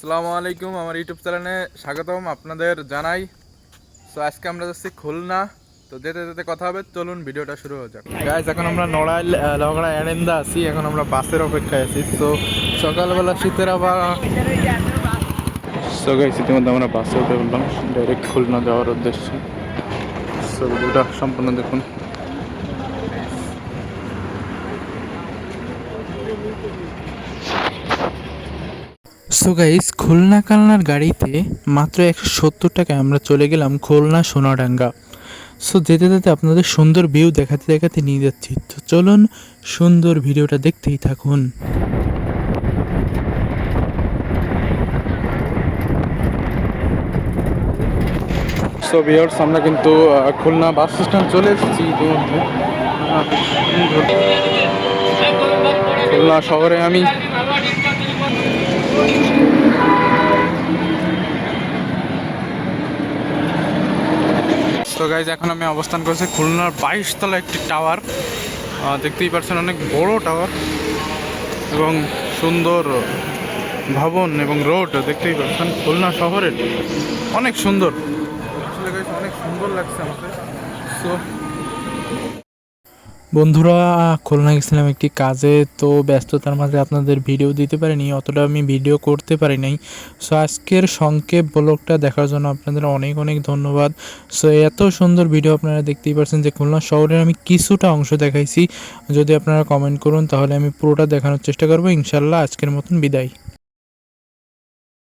আসসালামু আলাইকুম, আমার ইউটিউব চ্যানেলে স্বাগতম আপনাদের জানাই। সো আজকে আমরা যাচ্ছি খুলনা। তো যেতে যেতে কথা হবে, চলুন ভিডিওটা শুরু হয়ে যাক। গাইজ এখন আমরা নড়াইল লগড়া এরেন্দা আছি, এখন আমরা বাসের অপেক্ষায় আছি। তো সকালবেলা শীতের আবার সো গাইজ ইতিমধ্যে আমরা বাসে উঠে বললাম ডাইরেক্ট খুলনা যাওয়ার উদ্দেশ্যে। সো ভিডিওটা সম্পূর্ণ দেখুন। সো গাইস খুলনা কালনার গাড়িতে মাত্র একশো সত্তর টাকায় আমরা চলে গেলাম খুলনা সোনাডাঙ্গা। সো যেতে যেতে আপনাদের সুন্দর ভিউ দেখাতে দেখাতে নিয়ে যাচ্ছি। তো চলুন সুন্দর ভিডিওটা দেখতেই থাকুন। সো বিয়ার্স আমরা কিন্তু খুলনা বাস স্ট্যান্ড চলে এসেছি খুলনা শহরে আমি। তো গাইজ এখন আমি অবস্থান করেছি খুলনার বাইশ তলা একটি টাওয়ার দেখতেই পাচ্ছেন অনেক বড় টাওয়ার এবং সুন্দর ভবন এবং রোড দেখতেই পাচ্ছেন খুলনা শহরের। অনেক সুন্দর। অনেক সুন্দর লাগছে আমাকে। সো বন্ধুরা, খুলনা গেছিলাম একটি কাজে, তো ব্যস্ততার মাঝে আপনাদের ভিডিও দিতে পারিনি, অতটা আমি ভিডিও করতে পারি নাই। সো আজকের সংক্ষেপ ব্লগটা দেখার জন্য আপনাদের অনেক অনেক ধন্যবাদ। সো এত সুন্দর ভিডিও আপনারা দেখতেই পারছেন যে খুলনা শহরের আমি কিছুটা অংশ দেখাইছি। যদি আপনারা কমেন্ট করুন, তাহলে আমি পুরোটা দেখানোর চেষ্টা করব। ইনশাল্লাহ আজকের মতন বিদায়।